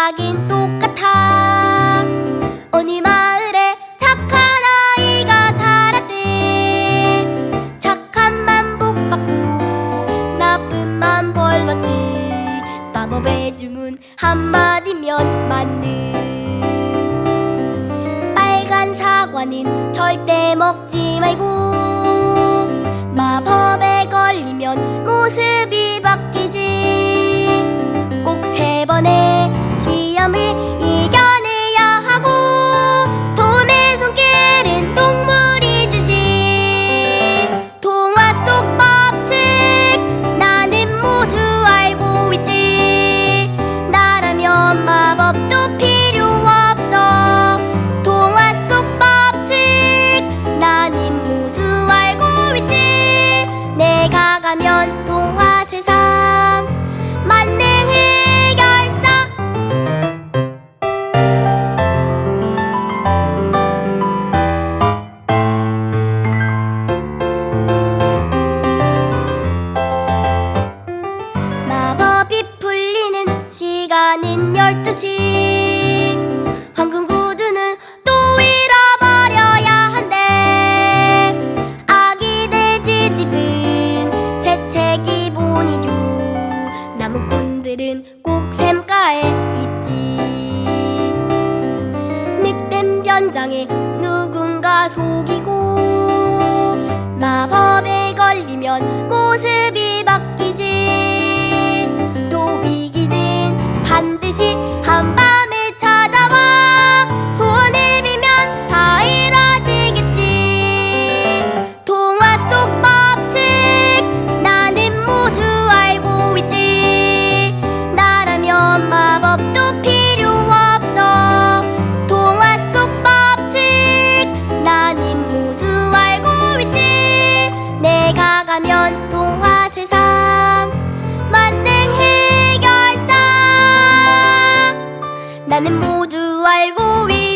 하긴 똑같아. 어느 마을에 착한 아이가 살았대. 착한 만복 받고 나쁜 만 벌 받지. 마법의 주문 한마디면 맞는. 빨간 사과는 절대 먹지 말고 마법에 걸리면 모습이 열두시 황금 구두는 또 잃어버려야 한대. 아기 돼지 집은 새채 기본이죠. 나무꾼들은 꼭 샘가에 있지. 늑댐 변장에 누군가 속이고 마법에 걸리면 모습이 바뀌 나가면 동화 세상 만능 해결사. 나는 모두 알고 있